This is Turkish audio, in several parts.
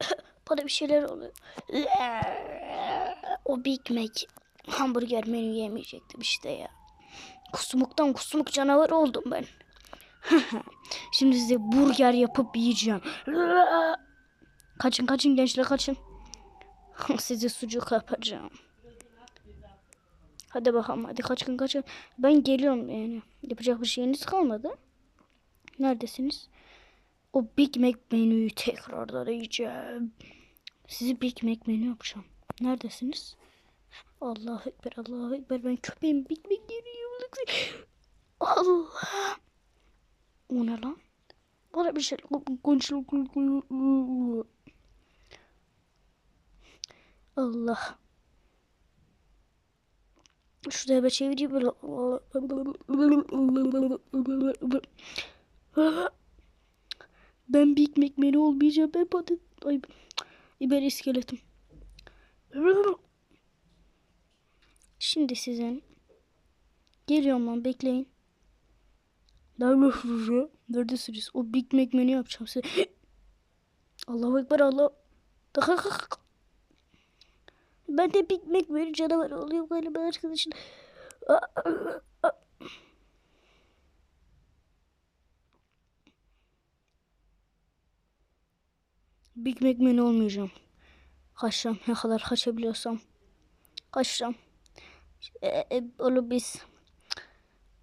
Bana bir şeyler oluyor. O Big Mac hamburger menü yemeyecektim işte ya. Kusmuktan kusmuk canavar oldum ben. Şimdi size burger yapıp yiyeceğim. Kaçın kaçın gençler kaçın. Size sucuk yapacağım. Hadi bakalım hadi kaçın kaçın. Ben geliyorum yani. Yapacak bir şeyiniz kalmadı. Neredesiniz? O Big Mac menüyü tekrardan yiyeceğim. Sizi Big Mac menü yapacağım. Neredesiniz? Allahu Ekber, Allahu Ekber. Ben köpeğim Big Mac geliyor. Allah. O ne lan? Bana bir şey Allah. Şuraya bir çevireyim. Ben Big Mac menü olmayacağım. Ben patates... Ay, biber iskeletim. Şimdi sizin geliyorum lan bekleyin. Neredesiniz? O Big Mac menü yapacağım size. Allahu Ekber Allah. Ben de Big Mac menü canavar oluyor galiba arkadaşlar. Big Mac menü olmayacağım. Kaçacağım ne kadar kaçabiliyorsam. Kaçacağım. E, e, oğlum biz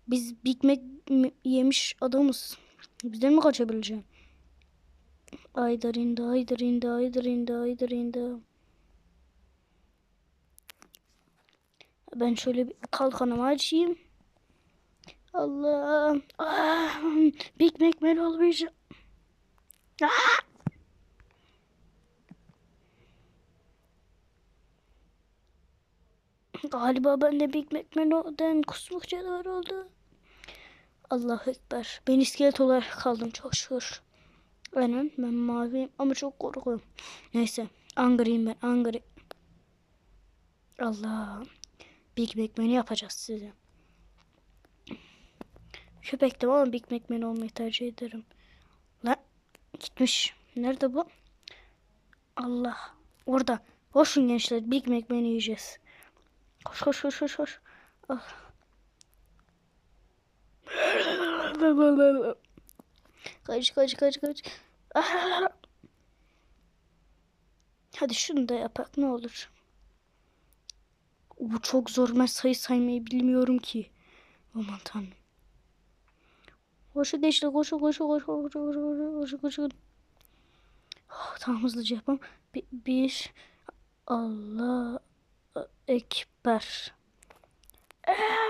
biz Big Mac mi- yemiş adamız. Bizden mi kaçabileceğim? Aydar indi, aydar indi. Ben şöyle bir kalkanımı açayım. Allah. Ah, Big Mac ben olmayacağım. Ah! Galiba ben de Big Mac menüden kusmuk canavar oldu. Allahu Ekber. Ben iskelet olarak kaldım çok şükür. Aynen ben maviyim ama çok korkuyorum. Neyse Angry'im ben Angry. Allah. Big Mac menü yapacağız size. Köpektim ama Big Mac menü olmayı tercih ederim. Lan gitmiş. Nerede bu? Allah. Orada. Koşun gençler Big Mac menü yiyeceğiz. Koş koş koş koş koş. Ah. Kaç kaç kaç kaç. Ah. Hadi şunu da yapak ne olur. Bu çok zor. Ben sayı saymayı bilmiyorum ki. Aman tanrım. Koşu geçti koşu koşu koşu koşu koşu koşu koşu. Oh, tamam hızlıca yapalım. Bir, bir Allah Ekber. Süper. Eee.